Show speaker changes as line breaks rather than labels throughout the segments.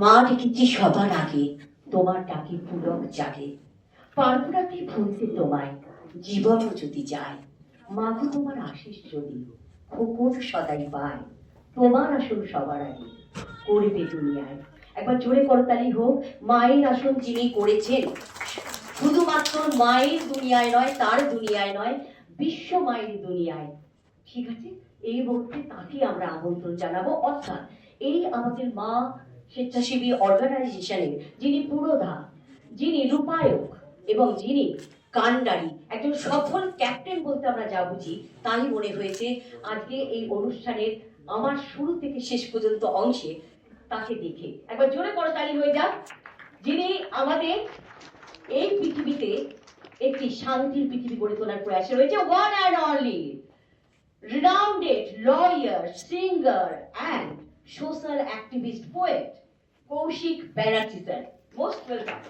মা ডেকেছি সবার আগে, তোমার ডাকে পুলক জাগে। পারব না কি ভুলতে তোমায়, জীবনও যদি যায়। মাগো তোমার আশিস যদি, খোকন সদাই পায়। তোমার আসন সবার আগে করবে দুনিয়ায়। একবার জোরে করতালি হোক, মায়ের আসন যিনি করেছেন, শুধুমাত্র মায়ের দুনিয়ায় নয়, তার দুনিয়ায় নয়, বিশ্ব মায়ের দুনিয়ায়। ঠিক আছে? এই মুহূর্তে তাকে আমরা আমন্ত্রণ জানাব। অর্থাৎ এই আমাদের মা স্বেচ্ছাসেবী অর্গানাইজেশনের যিনি পুরোধা যিনি রূপায়ক এবং যিনি কান্ডারি একজন সফল ক্যাপ্টেন বলতে আমরা যা বুঝি তাই মনে হয়েছে আজকে এই অনুষ্ঠানের আমার শুরু থেকে শেষ পর্যন্ত অংশে তাকে দেখে। একবার জোরে করে তালি হয়ে যাক। যিনি আমাদের এই পৃথিবীতে একটি শান্তির পৃথিবী গড়ে তোলার প্রয়াসে রয়েছে one and only renowned lawyer, singer, and social activist poet, Kaushik Banerjee sir. Most welcome.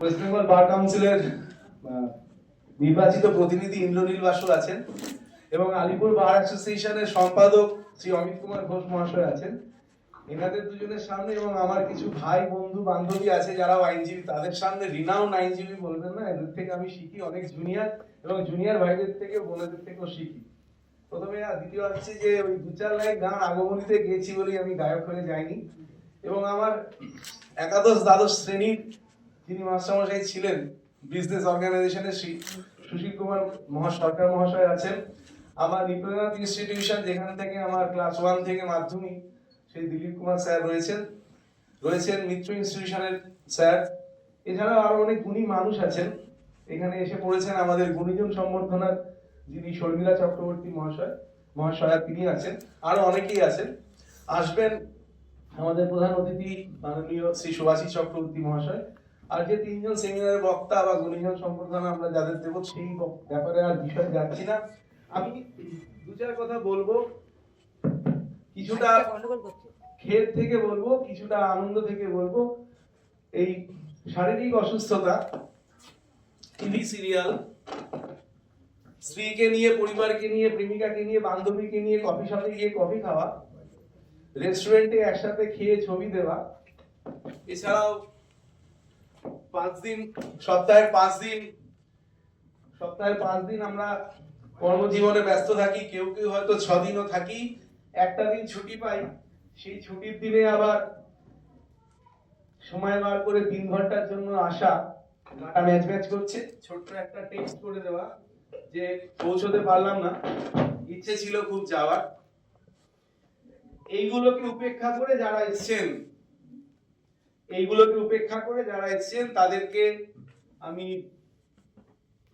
West Bengal bar কাউন্সিলের নির্বাচিত প্রতিনিধি ইন্দ্রনীল বাসু আছেন এবং আলিপুর বার অ্যাসোসিয়েশনের সম্পাদক শ্রী অমিত কুমার ঘোষ মহাশয় আছেন এনাদের দুজনের সামনে এবং আমার কিছু ভাই, বন্ধু, বান্ধবী আছে যারা আইনজীবী, তাদের সামনে রিনাউন আইনজীবী বলবেন না, এদের থেকে আমি শিখি অনেক জুনিয়র এবং জুনিয়র ভাইদের থেকে বোনেদের থেকেও শিখি। প্রথমে দ্বিতীয় হচ্ছে যে ওই দু চার লাইন গান আগমনীতে গেয়েছি বলেই আমি গায়ক হয়ে যাইনি। এবং আমার একাদশ দ্বাদশ শ্রেণির যিনি মাস্টারমশাই ছিলেন বিজনেস অর্গানাইজেশনের সুশীল কুমার মহা, সরকার মহাশয় আছেন। আমার নিপ্রনাথ ইনস্টিটিউশন যেখান থেকে আমার ক্লাস ওয়ান থেকে মাধ্যমিক সেই দিলীপ কুমার স্যার রয়েছেন। রয়েছেন মিত্র ইনস্টিটিউশনের স্যার। এছাড়াও আরও অনেক গুণী মানুষ আছেন। এখানে এসে পড়েছেন আমাদের গুণীজন সম্বর্ধনার যিনি শর্মিলা চক্রবর্তী মহাশয়, মহাশয়া, তিনি আছেন। আরও অনেকেই আছেন। আসবেন আমাদের প্রধান অতিথি মাননীয় শ্রী সুভাষী চক্রবর্তী মহাশয়। আর যে তিনজন সেমিনারের বক্তা বা গুণীজন সম্বর্ধনা আমরা যাদের দেবো, সেই ব্যাপারে আর বিষয় যাচ্ছি না। আমি দু চার কথা বলব। কিছুটা খেদ থেকে বলব, কিছুটা আনন্দ থেকে বলব, এই শারীরিক অসুস্থতা, টিভি সিরিয়াল, স্ত্রীকে নিয়ে, পরিবারকে নিয়ে, প্রেমিকাকে নিয়ে, বান্ধবীকে নিয়ে কফি শপে গিয়ে কফি খাওয়া রেস্টুরেন্টে একসাথে খেয়ে ছবি দেওয়া, এছাড়াও পাঁচ দিন, সপ্তাহের পাঁচ দিন, সপ্তাহের পাঁচ দিন আমরা কর্মজীবনে ব্যস্ত থাকি, কেউ কেউ হয়তো ছ দিনও থাকি, একটা দিন ছুটি পাই। সেই ছুটির দিনে আবার সময় বার করে তিন ঘণ্টার জন্য আসা গাটা ম্যাচ ম্যাচ করছে। ছোট্ট একটা টেক্সট করে দেওয়া যে পৌঁছতে পারলাম না। ইচ্ছে ছিল খুব যাওয়ার। এইগুলোকে উপেক্ষা করে যারা এসছেন, এইগুলোকে উপেক্ষা করে যারা এসছেন, তাদেরকে আমি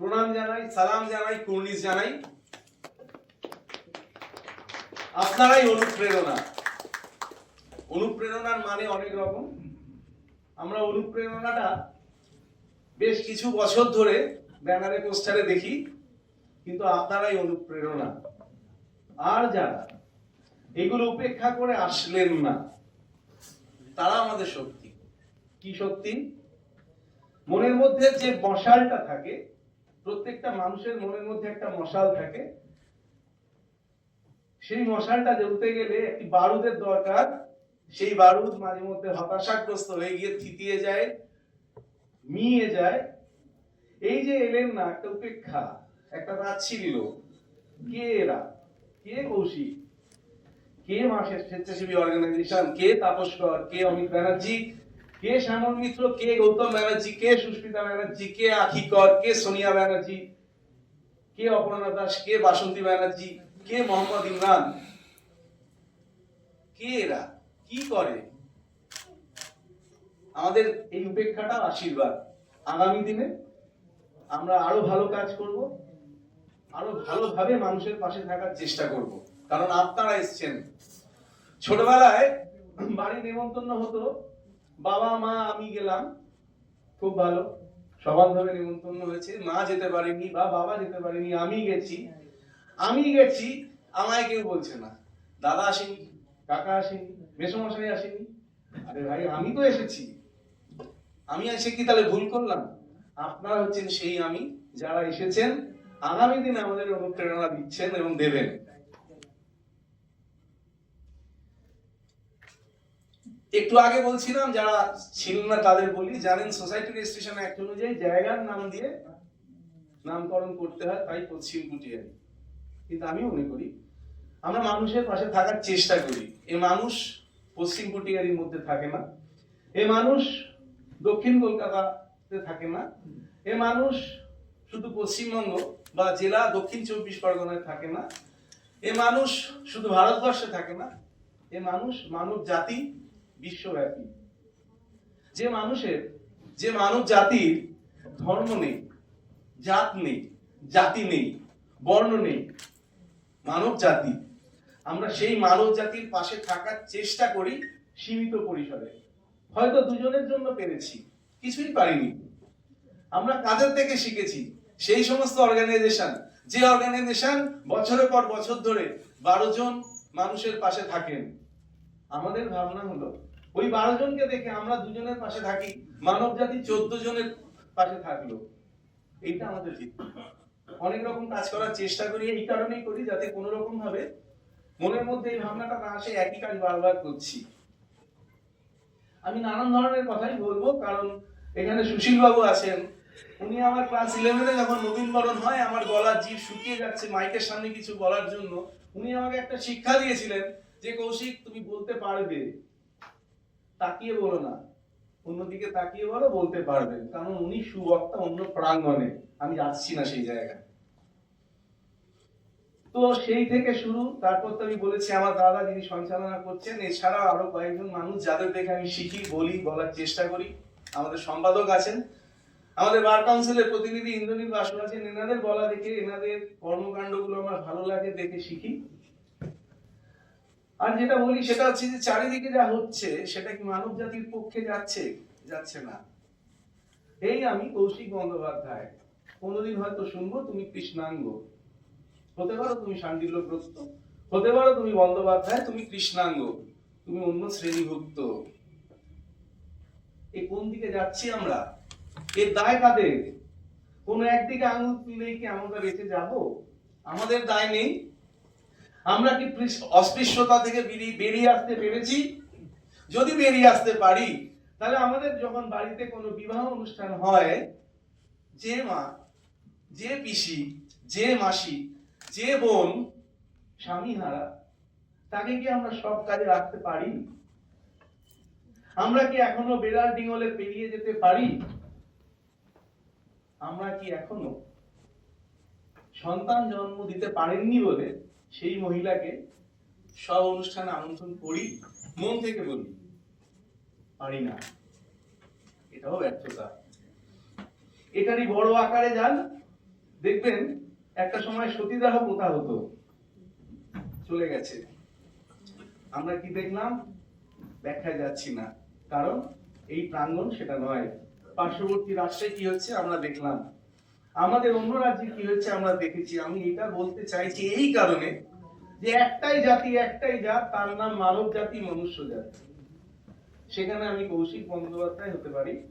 প্রণাম জানাই, সালাম জানাই, কুর্নিশ জানাই। আপনারাই অনুপ্রেরণা। অনুপ্রেরণার মানে অনেক রকম। আমরা অনুপ্রেরণাটা বেশ কিছু বছর ধরে ব্যানারে, পোস্টারে দেখি, কিন্তু আপনারাই অনুপ্রেরণা। আর যারা এগুলো উপেক্ষা করে আসলেন না, তারা আমাদের শক্তি। কি শক্তি? মনের মধ্যে যে মশালটা থাকে, প্রত্যেকটা মানুষের মনের মধ্যে একটা মশাল থাকে। সেই মশালটা জ্বলতে গেলে একটি বারুদের দরকার। সেই বারুদ মাঝে মধ্যে হতাশাগ্রস্ত হয়ে গিয়ে থিতিয়ে যায়, মিয়ে যায়। এই যে এলেন না, একটা উপেক্ষা, একটা তাচ্ছিল্য কে এরা? কে কৌশিক? কে মাসের স্বেচ্ছাসেবী অর্গানাইজেশন কে তাপস্কর কে অমিত ব্যানার্জি? কে শ্যামল মিত্র? কে গৌতম ব্যানার্জি? কে সুস্মিতা ব্যানার্জি? কে আখিকর? কে সোনিয়া ব্যানার্জি? কে অপর্ণা দাস? কে বাসন্তী ব্যানার্জি? কে মোহাম্মদ ইমরান? কে এরা? কি করে? আমাদের এই উপেক্ষাটা আশীর্বাদ। আগামী দিনে আমরা আরও ভালো কাজ করব, আরও ভালোভাবে মানুষের পাশে থাকার চেষ্টা করব। কারণ আপনারা এসছেন। ছোটবেলায় বাড়ি নেমন্তন্ন হতো, বাবা, মা, আমি গেলাম। খুব ভালো। সমানভাবে নেমন্তন্ন হয়েছে। মা যেতে পারেনি বা বাবা যেতে পারেনি, আমি গেছি। আমি গেছি, আমায় কেউ বলছে না। দাদা আসেনি, কাকা আসেনি মেসমশাই আসেনি? আরে ভাই, আমি তো এসেছি। আমি এসে কি তাহলে ভুল করলাম? আপনারা হচ্ছেন সেই আমি, যারা এসেছেন, আগামী দিনে আমাদের অনুপ্রেরণা দিচ্ছেন এবং দেবেন। একটু আগে বলছিলাম, যারা ছিলেন না তাদের বলি, জানেন সোসাইটি রেজিস্ট্রেশন অ্যাক্ট অনুযায়ী জায়গার নাম দিয়ে নামকরণ করতে হয় তাই পশ্চিম কুটিয়ারি। কিন্তু আমি মনে করি, আমরা মানুষের পাশে থাকার চেষ্টা করি। এ মানুষ পশ্চিম কুটিয়ারির মধ্যে থাকে না। এ মানুষ দক্ষিণ কলকাতাতে থাকে না। এ মানুষ শুধু পশ্চিমবঙ্গ বা জেলা দক্ষিণ চব্বিশ পরগনায় থাকে না। এ মানুষ শুধু ভারতবর্ষে থাকে না। এ মানুষ মানব জাতি বিশ্বব্যাপী। যে মানুষের, যে মানব জাতির ধর্ম নেই, জাত নেই, জাতি নেই, বর্ণ নেই মানব জাতি আমরা সেই মানব জাতির পাশে থাকার চেষ্টা করি সীমিত পরিসরে। হয়তো দুজনের জন্য পেরেছি, কিছুই পারিনি। আমরা কাদের থেকে শিখেছি? সেই সমস্ত অর্গানাইজেশন যে অর্গানাইজেশন বছরের পর বছর ধরে বারো জন মানুষের পাশে থাকেন। আমাদের ভাবনা হলো, ওই বারো জনকে দেখে আমরা দুজনের পাশে থাকি, মানব জাতি চোদ্দ জনের পাশে থাকল। এইটা আমাদের অনেক রকম কাজ করার চেষ্টা করি, এই কারণেই করি, যাতে কোনো রকম ভাবে মনের মধ্যে এই ভাবনাটা না আসে, একই কাজ বারবার করছি। আমি নানান ধরনের কথাই বলব, কারণ এখানে সুশীল বাবু আছেন। উনি আমার ক্লাস ইলেভেনে যখন নবীনবরণ হয়, আমার গলার জিভ শুকিয়ে যাচ্ছে মাইকের সামনে কিছু বলার জন্য। উনি আমাকে একটা শিক্ষা দিয়েছিলেন যে, কৌশিক, তুমি বলতে পারবে। তাকিয়ে বলো না। অন্যদিকে তাকিয়ে বলো, বলতে পারবে। কারণ উনি সুবক্তা, অন্য প্রাঙ্গণে। আমি যাচ্ছি না সেই জায়গায়। তো সেই থেকে শুরু। তারপর তো আমি বলেছি, আমার দাদা যিনি সঞ্চালনা করছেন, এছাড়াও আরও কয়েকজন মানুষ যাদের দেখে আমি শিখি, বলি, বলার চেষ্টা করি। আমাদের সম্পাদক আছেন। আমাদের বার কাউন্সিলের প্রতিনিধি ইন্দ্রনীল বাসু আছেন এনাদের বলা দেখে, এনাদের কর্মকাণ্ডগুলো আমার ভালো লাগে, দেখে শিখি। আর যেটা বলি, সেটা হচ্ছে যে চারিদিকে যা হচ্ছে, সেটা কি মানব জাতির পক্ষে যাচ্ছে? যাচ্ছে না। এই আমি কৌশিক বন্দ্যোপাধ্যায়। কোনোদিন হয়তো শুনব, তুমি কৃষ্ণাঙ্গ। হতে পারো তুমি শান্তিল্যগ্রস্ত হতে পারো তুমি বন্দ্যোপাধ্যায়, তুমি কৃষ্ণাঙ্গ, তুমি অন্য শ্রেণীভুক্ত। এই কোন দিকে যাচ্ছি আমরা? এর দায় কাদের? কোন একদিকে আঙুল তুলেই কি আমরা বেঁচে যাব? আমাদের দায় নেই। আমরা কি অস্পৃশ্যতা থেকে বেরিয়ে আসতে পেরেছি? যদি বেরিয়ে আসতে পারি, তাহলে আমাদের যখন বাড়িতে কোনো বিবাহ অনুষ্ঠান হয়, যে মা, যে পিসি, যে মাসি যে বোন স্বামী হারা, তাকে কি আমরা সব কাজে রাখতে পারি? আমরা কি এখনও বেড়াল ডিঙলে পেরিয়ে যেতে পারি? আমরা কি এখনও সন্তান জন্ম দিতে পারেননি বলে সেই মহিলাকে সব অনুষ্ঠানে আমন্ত্রণ করি, মন থেকে বলি? পারি না। এটাও ব্যর্থতা। এটারই বড় আকারে যান, দেখবেন একটা সময় সতীদাহ প্রথা হতো। চলে গেছে। আমরা কি দেখলাম? ব্যাখ্যায় যাচ্ছি না। কারণ এই প্রাঙ্গণ সেটা নয়। পার্শ্ববর্তী রাষ্ট্রে কি হচ্ছে? আমরা দেখলাম। আমাদের অন্য রাজ্যে কি হচ্ছে? আমরা দেখেছি। আমি এটা বলতে চাইছি এই কারণে যে একটাই জাতি, একটাই জাত, তার নাম মানব জাতি, মনুষ্য জাতি। সেখানে আমি কৌশিক বন্দ্যোপাধ্যায় হতে পারি।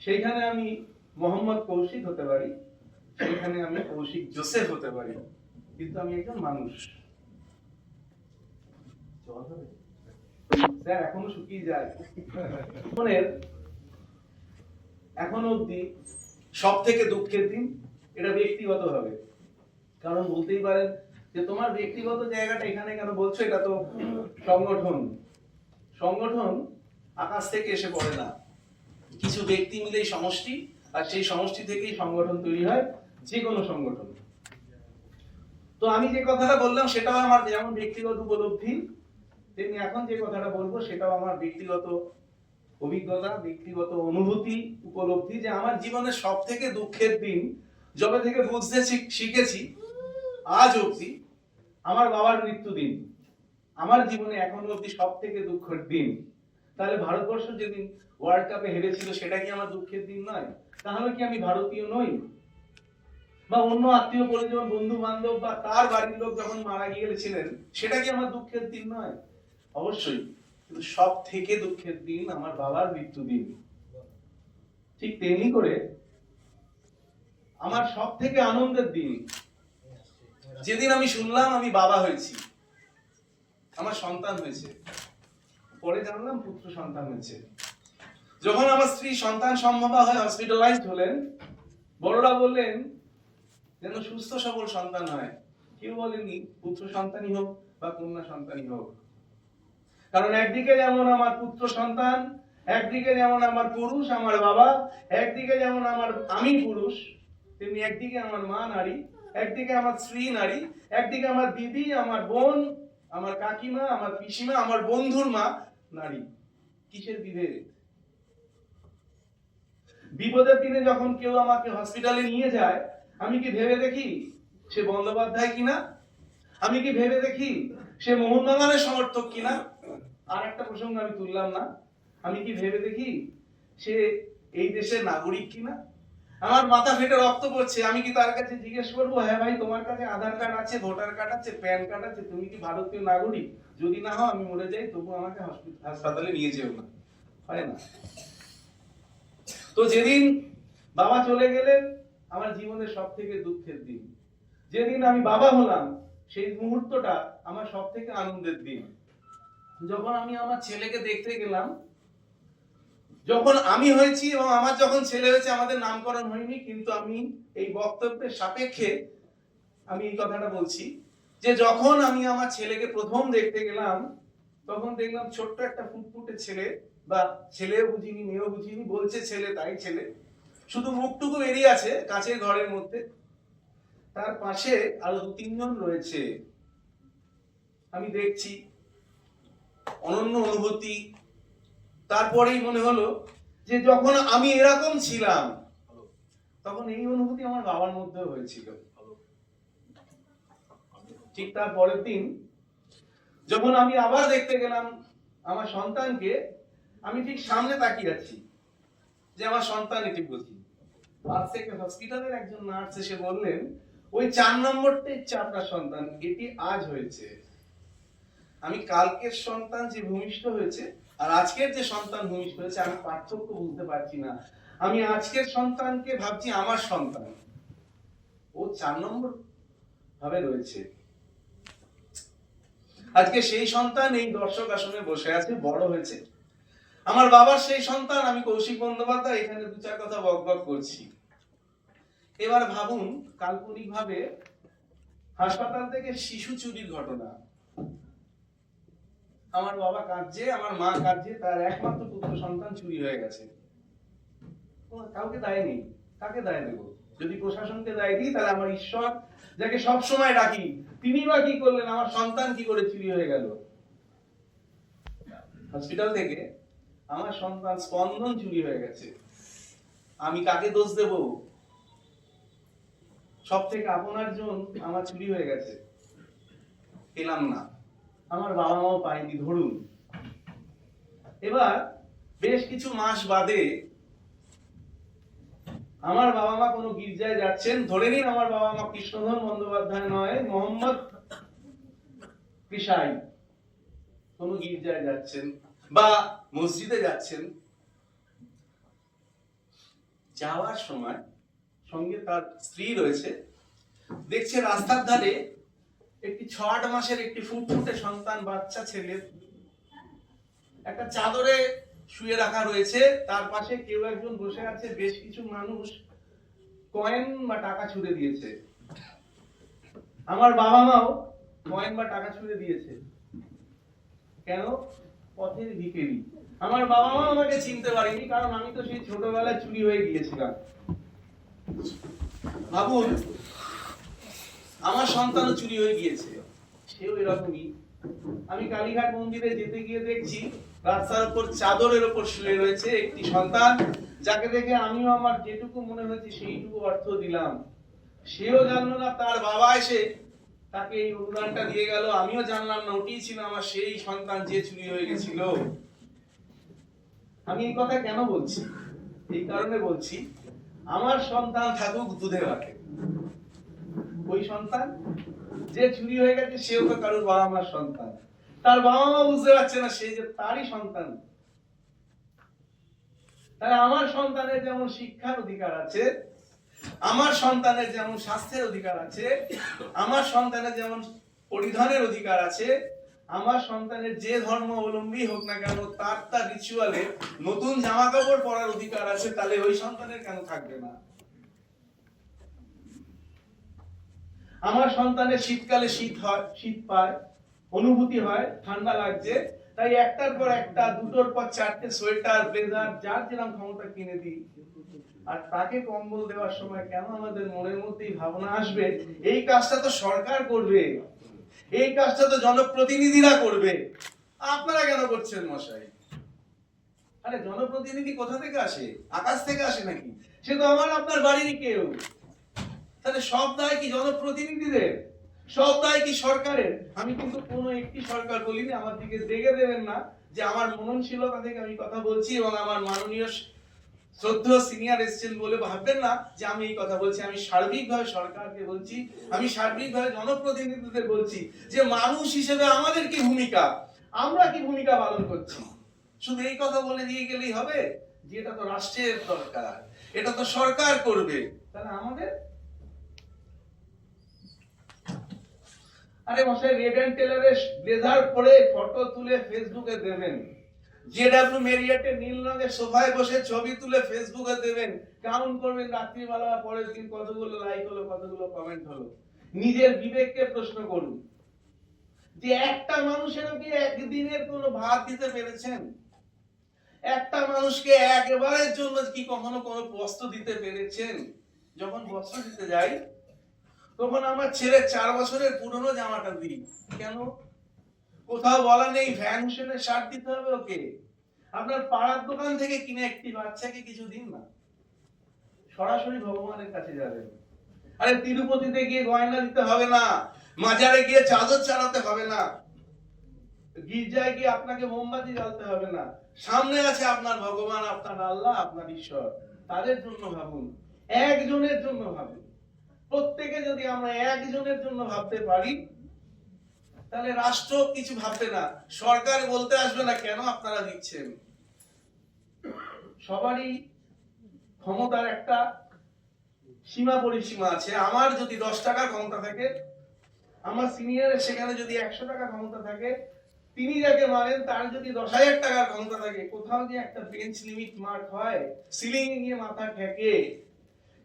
সেইখানে আমি মোহাম্মদ কৌশিক হতে পারি। সেখানে আমি কৌশিক জোসেফ হতে পারি, কিন্তু আমি একজন মানুষ। স্যার, এখনও শুকিয়ে যায়। এখন অবধি সব থেকে দুঃখের দিন এটা ব্যক্তিগত হবে। কারণ বলতেই পারেন যে তোমার ব্যক্তিগত জায়গাটা এখানে কেন বলছো, এটা তো সংগঠন। সংগঠন আকাশ থেকে এসে পড়ে না। কিছু ব্যক্তি মিলেই সমষ্টি, আর সেই সমষ্টি থেকেই সংগঠন তৈরি হয়। যে কোনো সংগঠন। তো আমি যে কথাটা বললাম, সেটাও আমার যেমন ব্যক্তিগত উপলব্ধি, তেমনি এখন যে কথাটা বলব, সেটাও আমার ব্যক্তিগত অভিজ্ঞতা, ব্যক্তিগত অনুভূতি, উপলব্ধি যে আমার জীবনের সব থেকে দুঃখের দিন, যবে থেকে বুঝতে শিখ- শিখেছি, আজ অবধি আমার বাবার মৃত্যু দিন আমার জীবনে এখন অবধি সব থেকে দুঃখের দিন। তাহলে ভারতবর্ষ যেদিন ওয়ার্ল্ড কাপে হেরেছিল, সেটা কি আমার দুঃখের দিন নয়? তাহলে কি আমি ভারতীয় নই? বা অন্য আত্মীয় পরিজন বন্ধু বান্ধব বা তার বাড়ির লোক যখন মারা গিয়েছিলেন সেটা কি আমার দুঃখের দিন নয়? অবশ্যই। কিন্তু সব থেকে দুঃখের দিন আমার বাবার মৃত্যু দিন। ঠিক তেমনি করে আমার সব থেকে আনন্দের দিন। যেদিন আমি শুনলাম আমি বাবা হয়েছি। আমার সন্তান হয়েছে। পরে জানলাম পুত্র সন্তান হয়েছে। যখন আমার স্ত্রী সন্তান সম্ভবা হয় হসপিটালাইজড হলেন, বড়রা বললেন যেন সুস্থ সবল সন্তান হয়। কেউ বলেনি, পুত্র সন্তানই হোক বা কন্যা সন্তানই হোক। কারণ একদিকে যেমন আমার পুত্র সন্তান, একদিকে যেমন আমার পুরুষ, আমার বাবা, একদিকে যেমন আমার, আমি পুরুষ, তেমনি একদিকে আমার মা নারী, একদিকে আমার স্ত্রী নারী, একদিকে আমার দিদি, আমার বোন, আমার কাকিমা, আমার পিসিমা, আমার বন্ধুর মা নারী। কিসের বিভেদ? বিপদের দিনে যখন কেউ আমাকে হসপিটালে নিয়ে যায় আমি কি ভেবে দেখি সে বন্দ্যোপাধ্যায় কিনা? আমি কি ভেবে দেখি সে মোহনবাগানের সমর্থক কিনা? আর একটা প্রসঙ্গ আমি তুললাম না। আমি কি ভেবে দেখি সে এই দেশের নাগরিক কিনা? আমার মাথা ফেটে রক্ত পড়ছে। আমি কি তার কাছে জিজ্ঞেস করব হ্যাঁ ভাই, তোমার কাছে আধার কার্ড আছে, ভোটার কার্ড আছে, প্যান কার্ড আছে, তুমি কি ভারতীয় নাগরিক? যদি না হও, আমি মরে যাই তবু আমাকে হাসপাতালে নিয়ে যেও না। হয় না। তো যেদিন বাবা চলে গেলেন আমার জীবনের সব থেকে দুঃখের দিন। যেদিন আমি বাবা হলাম, সেই মুহূর্তটা আমার সব থেকে আনন্দের দিন। যখন আমি আমার ছেলেকে দেখতে গেলাম, যখন আমি হয়েছি এবং আমার যখন ছেলে হয়েছে, আমাদের নামকরণ হয়নি, কিন্তু আমি এই বক্তব্যের সাপেক্ষে আমি এই কথাটা বলছি যে যখন আমি আমার ছেলেকে প্রথম দেখতে গেলাম, তখন দেখলাম ছোট্ট একটা ফুটফুটে ছেলে বা ছেলেও বুঝিনি, মেয়েও বুঝিনি, বলছে ছেলে, তাই ছেলে। শুধু মুখটুকু বেরিয়ে আছে কাছের ঘরের মধ্যে। তার পাশে আরও দু তিনজন রয়েছে। আমি দেখছি অনন্য অনুভূতি। তারপরেই মনে হলো যে যখন আমি এরকম ছিলাম, তখন এই অনুভূতি আমার বাবার মধ্যেও হয়েছিল। ঠিক তার পরের দিন যখন আমি আবার দেখতে গেলাম আমার সন্তানকে, আমি ঠিক সামনে তাকিয়ে আছি যে আমার সন্তান এটি বুঝি পাশ থেকে হসপিটালের একজন নার্স এসে বললেন, ওই চার নম্বরটা আপনার সন্তান, এটি আজ হয়েছে। আমি কালকের সন্তান যে ভূমিষ্ঠ হয়েছে, আর আজকের যে সন্তান ভূমিষ্ঠ হয়েছে, আমি পার্থক্য বুঝতে পারছি না। আমি আজকের সন্তানকে ভাবছি আমার সন্তান। ও চার নম্বর ভাবে রয়েছে। আজকে সেই সন্তান এই দর্শক আসনে বসে আছে, বড় হয়েছে। আমার বাবার সেই সন্তান, আমি কৌশিক বন্দ্যোপাধ্যায়, এখানে দু চার কথা বক বক করছি। এবার ভাবুন কাল্পনিক ভাবে হাসপাতাল থেকে শিশু চুরির ঘটনা। আমার বাবা কাঁদছে, আমার মা কাঁদছে, তার একমাত্র পুত্র সন্তান চুরি হয়ে গেছে। কাউকে দায় নেই কাকে দায় দেবো? যদি প্রশাসনকে দায় দিই, তাহলে আমার ঈশ্বর যাকে সব সময় ডাকি তিনি বা কি করলেন? আমার সন্তান কি করে চুরি হয়ে গেল? হসপিটাল থেকে আমার সন্তান স্পন্দন চুরি হয়ে গেছে। আমি কাকে দোষ দেব? সব থেকে আপনার জন আমার চুরি হয়ে গেছে। পেলাম না। আমার বাবা মাও পায়নি, ধরুন। এবার বেশ কিছু মাস বাদে আমার বাবা মা কোনো গির্জায় যাচ্ছেন। ধরে নিন আমার বাবা মা কৃষ্ণধর বন্দ্যোপাধ্যায় নয়, মোহাম্মদ কৃষাই। কোনো গির্জায় যাচ্ছেন বা মসজিদে যাচ্ছেন, যাওয়ার সময় সঙ্গে তার স্ত্রী রয়েছে। দেখছে রাস্তার ধারে একটি ছ আট মাসের একটি ফুটফুটে সন্তান, বাচ্চা, ছেলে। একটা চাদরে শুয়ে রাখা রয়েছে। তার পাশে কেউ একজন বসে আছে। বেশ কিছু মানুষ কয়েন বা টাকা ছুড়ে দিয়েছে। আমার বাবা মাও কয়েন বা টাকা ছুড়ে দিয়েছে। কেন? পথের ভিকেরি আমার বাবা মা আমাকে চিনতে পারেনি, কারণ আমি তো সেই ছোটবেলায় চুরি হয়ে গিয়েছিলাম। ভাবুন, আমার সন্তানও চুরি হয়ে গিয়েছে। সেও এরকমই। আমি কালীঘাট মন্দিরে যেতে গিয়ে দেখছি, রাস্তার উপর চাদরের উপর শুয়ে রয়েছে একটি সন্তান, যাকে দেখে আমিও আমার যেটুকু মনে হয়েছে সেইটুকু অর্থ দিলাম। সেও জানলো না, তার বাবা এসে তাকে এই অনুদানটা দিয়ে গেল। আমিও জানলাম না ওটি ছিল আমার সেই সন্তান যে চুরি হয়ে গেছিল। আমি এই কথা কেন বলছি? এই কারণে বলছি, আমার সন্তান থাকুক দুধে ভাতে ওই সন্তান, যে চুরি হয়ে গেছে সেও তো কারোর বাবা মার সন্তান। তার বাবা মা বুঝতে পারছে না, সে যে তারই সন্তান। তাহলে আমার সন্তানের যেমন শিক্ষার অধিকার আছে, আমার সন্তানের যেমন স্বাস্থ্যের অধিকার আছে, আমার সন্তানের যেমন পরিধানের অধিকার আছে আমার সন্তানের যে ধর্ম অবলম্বী হোক না কেন, তার তার রিচুয়ালে নতুন জামা কাপড় পরার অধিকার আছে, তাহলে ওই সন্তানের কেন থাকবে না? আমার সন্তানের শীতকালে শীত হয়, শীত পায়, অনুভূতি হয়, ঠান্ডা লাগছে, তাই একটার পর একটা, দুটোর পর চারটে সোয়েটার, ব্লেজার, যার যেরকম ক্ষমতা কিনে দিই। আর তাকে কম্বল দেওয়ার সময় কেন আমাদের মনের মধ্যেই ভাবনা আসবে? এই কাজটা তো সরকার করবে। এই কাজটা তো জনপ্রতিনিধিরা করবে। আপনারা কেন করছেন মশাই? আরে জনপ্রতিনিধি কোথা থেকে আসে? আকাশ থেকে আসে নাকি? সে তো আমার, আপনার বাড়িরই কেউ। তাহলে সব দায় কি জনপ্রতিনিধিদের? সব দায় কি সরকারের? আমি কিন্তু কোনো একটি সরকার বলিনি, আমার দিকে দেখে দেবেন না যে আমার মননশীলতা থেকে আমি কথা বলছি এবং আমার মাননীয় শ্রদ্ধেয় সিনিয়র বলে ভাববেন না যে আমি এই কথা বলছি, আমি সার্বিকভাবে সরকারকে বলছি, আমি সার্বিকভাবে জনপ্রতিনিধিদের বলছি যে মানুষ হিসেবে আমাদের কি ভূমিকা? আমরা কি ভূমিকা পালন করছি? শুধু এই কথা বলে দিয়ে গেলেই হবে? যে এটা তো রাষ্ট্রের দরকার, এটা তো সরকার করবে। তাহলে আমাদের? আরে মশাই রেড টেলারের ব্লেজার পরে ফটো তুলে ফেসবুকে দেবেন। জেডাব্লিউ মেরিয়াটে নীল রঙের সোফায় বসে ছবি তুলে ফেসবুকে দেবেন। কাউন্ট করবেন রাত্রিবেলা পরের দিন? কতগুলো লাইক হলো, কতগুলো কমেন্ট হলো? নিজের বিবেককে প্রশ্ন করুন। যে একটা মানুষেরও কি একদিনের কোনো ভাত দিতে পেরেছেন? একটা মানুষকে একবারের জন্য কি কখনো কোনো বস্ত্র দিতে পেরেছেন? যখন বস্ত্র দিতে যাই, তখন আমার ছেলে চার বছরের পুরনো জামাটা দিই। কেন? কোথাও বলা নেই ভ্যান হোসেনের শার্ট দিতে হবে ওকে। আপনার পাড়ার দোকান থেকে কিনে একটি বাচ্চাকে কিছু দিন না। সরাসরি ভগবানের কাছে যাবেন। আরে তিরুপতিতে গিয়ে গয়না দিতে হবে না, মাজারে গিয়ে চাদর চালাতে হবে না, গির্জায় গিয়ে আপনাকে মোমবাতি জ্বালতে হবে না। সামনে আছে আপনার ভগবান, আপনার আল্লাহ, আপনার ঈশ্বর। তাদের জন্য ভাবুন, একজনের জন্য ভাবুন। প্রত্যেকে যদি আমরা একজনের জন্য ভাবতে পারি তাহলে রাষ্ট্র কিছু ভাববে না। সরকার বলতে আসবে না, কেন আপনারা দিচ্ছেন? সবারই ক্ষমতার একটা সীমা পরিসীমা আছে। আমার যদি দশ টাকা ক্ষমতা থাকে, আমার সিনিয়রের সেখানে যদি একশো টাকা ক্ষমতা থাকে, তিনি যাকে মানেন তার যদি দশ হাজার টাকার ক্ষমতা থাকে, কোথাও যে একটা বেঞ্চ লিমিট মার্ক হয় সিলিং গিয়ে মাথা ঠেকে।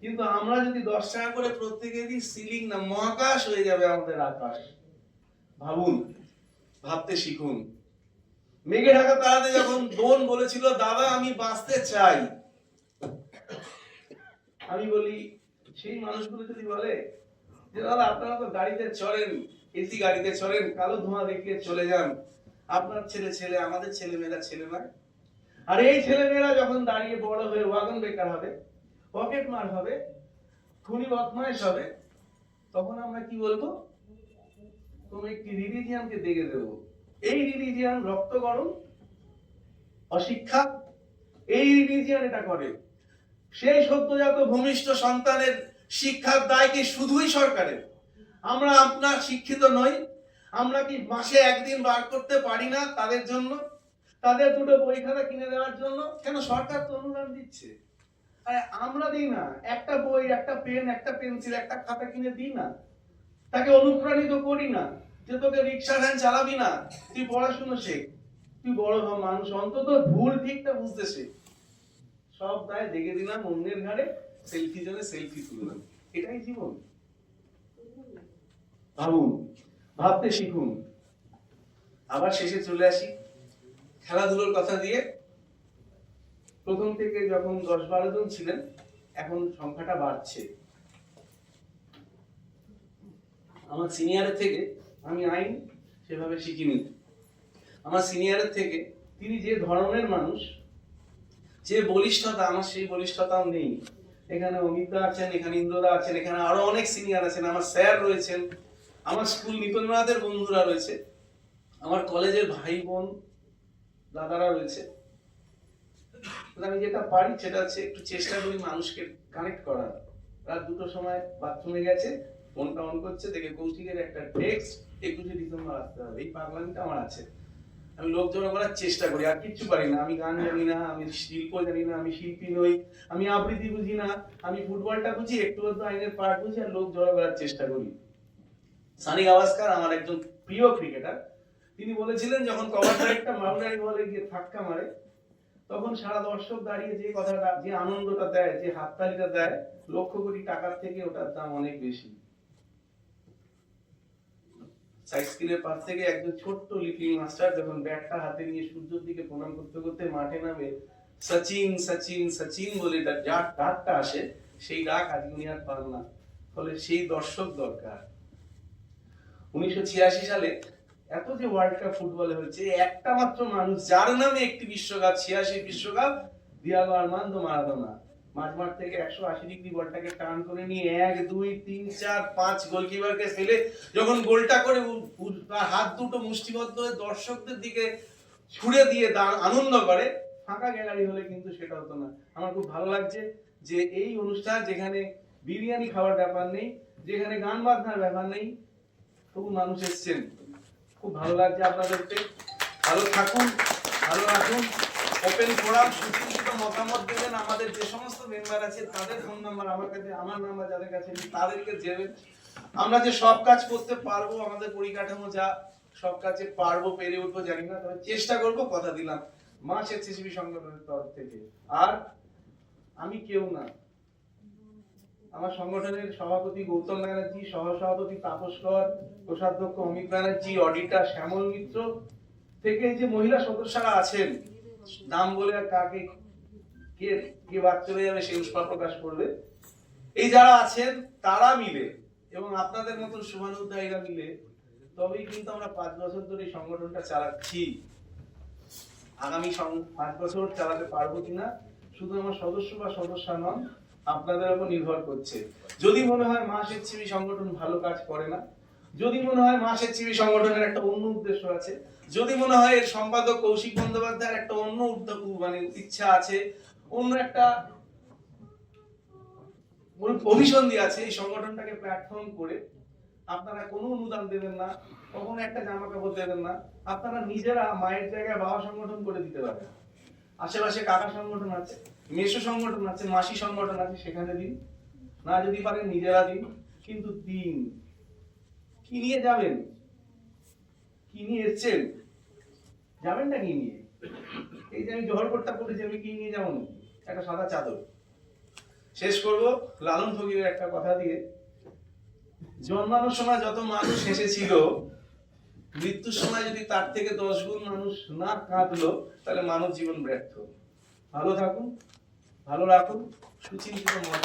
কিন্তু আমরা যদি দশ টাকা করে প্রত্যেকে দিই সিলিং না, মহাকাশ হয়ে যাবে আমাদের আকাশ। ভাবুন, ভাবতে শিখুন। মেঘে ঢাকা তারাতে যখন দোন বলেছিল, দাদা, আমি বাঁচতে চাই। আমি বলি, সেই মানুষগুলো যদি বলে যে, দাদা, আপনারা তো গাড়িতে চড়েন, এসি গাড়িতে চড়েন, কালো ধোঁয়া দেখিয়ে চলে যান। আপনার ছেলে ছেলে, আমাদের ছেলে মেয়েরা ছেলে নয়। আর এই ছেলে মেয়েরা যখন দাঁড়িয়ে বড় হয়ে ওয়াগন বেকার হবে, পকেট মার হবে, খুনি বদমাইশ হবে, তখন আমরা কি বলব? একটি রিলিজিয়ানকে দেখে দেব। এই রিলিজিয়ান রক্ত গরম, অশিক্ষা, এই রিলিজিয়ান এটা করে। সেই ভূমিষ্ঠ সন্তানের শিক্ষার দায় কি শুধুই সরকারের? আমরা আপনার শিক্ষিত নই, আমরা কি মাসে একদিন বার করতে পারি না তাদের জন্য? তাদের দুটো বই খাতা কিনে দেওয়ার জন্য? কেন সরকার তো অনুদান দিচ্ছে? আমরা দিই না। একটা বই, একটা পেন, একটা পেন্সিল, একটা খাতা কিনে দিই না। তাকে অনুপ্রাণিত করি না, যে তোকে রিক্সা ভ্যান চালাবি না, তুই পড়াশুনো শেখ। তুই বড় হ মানুষ, অন্তত ভুল ঠিকটা বুঝতে শেখ। সব দায় দেখে দিলাম, অন্যের ঘাড়ে সেলফি জন্য সেলফি তুললাম। এটাই জীবন। ভাবুন, ভাবতে শিখুন। আবার শেষে চলে আসি। খেলাধুলোর কথা দিয়ে। প্রথম থেকে যখন দশ বারো জন ছিলেন, এখন সংখ্যাটা বাড়ছে। আমার সিনিয়রের থেকে আমি আইন সেভাবে শিখিনি। আমার সিনিয়রের থেকে তিনি যে ধরনের মানুষ, যে বলিষ্ঠতা, আমার সেই বলিষ্ঠতাও নেই। এখানে অমিতদা আছেন, এখানে ইন্দ্রদা আছেন, এখানে আরও অনেক সিনিয়র আছেন, আমার স্যার রয়েছেন, আমার স্কুল নিপেন্দ্রনাথের বন্ধুরা রয়েছে, আমার কলেজের ভাই বোন দাদারা রয়েছে। আমি যেটা পারি সেটা হচ্ছে একটু চেষ্টা করি মানুষকে কানেক্ট করার। রাত দুটোর সময় বাথরুমে গেছে ফোনটা অন করছে, দেখে কৌশিকের একটা টেক্সট একুশে ডিসেম্বর আসতে হবে। এই পাগলামিটা আমার আছে। আমি লোক জড়ো করার চেষ্টা করি, আর কিচ্ছু পারি না। আমি গান জানি না, আমি শিল্প জানি না, আমি শিল্পী নই, আমি আবৃত্তি বুঝি না, আমি ফুটবলটা বুঝি, একটু একটু আইনের পার্ট বুঝি, আর লোক জড়ো করার চেষ্টা করি। সানি গাভাস্কার আমার একজন প্রিয় ক্রিকেটার তিনি বলেছিলেন, যখন কভার ড্রাইভটা মাউন্ডারি বলে গিয়ে ধাক্কা মারে, তখন সারা দর্শক দাঁড়িয়ে যে কথাটা, যে আনন্দটা দেয়, যে হাততালিটা দেয়, লক্ষ কোটি টাকার থেকে ওটার দাম অনেক বেশি। সাইড স্ক্রিনের পাশ থেকে একজন ছোট্ট লিটল মাস্টার যখন ব্যাটটা হাতে নিয়ে সূর্যের দিকে প্রণাম করতে করতে মাঠে নামে, সচিন সচিন সচিন বলে তার যা ডাকটা আসে, সেই ডাক আজ উনি আর পান না ফলে সেই দর্শক দরকার। উনিশশো ছিয়াশি সালে এত যে ওয়ার্ল্ড কাপ ফুটবলে হয়েছে, একটা মাত্র মানুষ যার নামে একটি বিশ্বকাপ, ছিয়াশি বিশ্বকাপ, দিয়াগো আর্মান্দো মারাদোনা। মাঝমাঠ থেকে একশো আশি ডিগ্রি বলটাকে টার্ন করে নিয়ে এক, দুই, তিন, চার, পাঁচ গোলকিপারকে ফেলে যখন গোলটা করে তার হাত দুটো মুষ্টিবদ্ধ হয়ে দর্শকদের দিকে ছুড়ে দিয়ে দা- আনন্দ করে। ফাঁকা গ্যালারি হলে কিন্তু সেটা হতো না। আমার খুব ভালো লাগছে যে এই অনুষ্ঠান যেখানে বিরিয়ানি খাওয়ার ব্যাপার নেই, যেখানে গান বাজনার ব্যাপার নেই, তবু মানুষ এসছেন। খুব ভালো লাগছে আপনাদেরকে। ভালো থাকুন, ভালো রাখুন। ওপেন ফোরাম মতামত দেবেন, আমাদের যে সমস্ত মেম্বার আছে, তাদের ফোন নাম্বার আমার কাছে, আমার নাম্বার যাদের কাছে তাদেরকে দেবেন। আমরা যে সব কাজ করতে পারব, আমাদের পরিকাঠামো যা সব কাজে পারব, পেরে উঠবো, জানি না, তবে চেষ্টা করব, কথা দিলাম। মা স্বেচ্ছাসেবী সংগঠনের তরফ থেকে। আর আমি কেউ না। আমার সংগঠনের সভাপতি গৌতম ব্যানার্জি, সহসভাপতি তাপস কর, কোষাধ্যক্ষ অমিত ব্যানার্জি, অডিটর শ্যামল মিত্র, থেকে যে মহিলা সদস্যরা আছেন, নাম বলে আর কাকে কে কে বাদ চলে যাবে সেই উষ্মা প্রকাশ করবে। এই যারা আছেন, তারা মিলে, এবং আপনাদের মতন শুভানুদ্দায়ীরা মিলে, তবেই কিন্তু আমরা পাঁচ বছর ধরে সংগঠনটা চালাচ্ছি। আগামী পাঁচ বছর চালাতে পারব কিনা, শুধু আমার সদস্য বা সদস্য নন, আপনাদের উপর নির্ভর করছে। যদি মনে হয় মা স্বেচ্ছাসেবী সংগঠন ভালো কাজ করে না, যদি মনে হয় মা স্বেচ্ছাসেবী সংগঠনের একটা অন্য উদ্দেশ্য আছে, যদি মনে হয় এর সম্পাদক কৌশিক বন্দ্যোপাধ্যায়ের একটা অন্য উদ্যোগ মানে ইচ্ছা আছে অন্য একটা অভিসন্ধি আছে, এই সংগঠনটাকে প্ল্যাটফর্ম করে আপনারা কোনো অনুদান দেবেন না, কখনো একটা জামা কাপড় দেবেন না, আপনারা নিজেরা মায়ের জায়গায় বাবা সংগঠন করে দিতে পারেন। আশেপাশে কাকা সংগঠন আছে মেসো সংগঠন আছে, মাসি সংগঠন আছে, সেখানে দিন। না যদি পারেন, নিজেরা দিন, কিন্তু দিন। কি নিয়ে যাবেন? কি নিয়ে এসছেন? যাবেন না কি নিয়ে? এই যে আমি জহরকোটটা পড়েছি আমি কি নিয়ে যাব? নাকি? একটা সাদা চাদর। শেষ করব লালন ফকিরের একটা কথা দিয়ে। জন্মানোর সময় যত মানুষ এসেছিল মৃত্যুর সময় যদি তার থেকে দশ গুণ মানুষ না কাঁদলো, তাহলে মানব জীবন ব্যর্থ। ভালো থাকুন, ভালো রাখুন, সুচিন্তিত মত।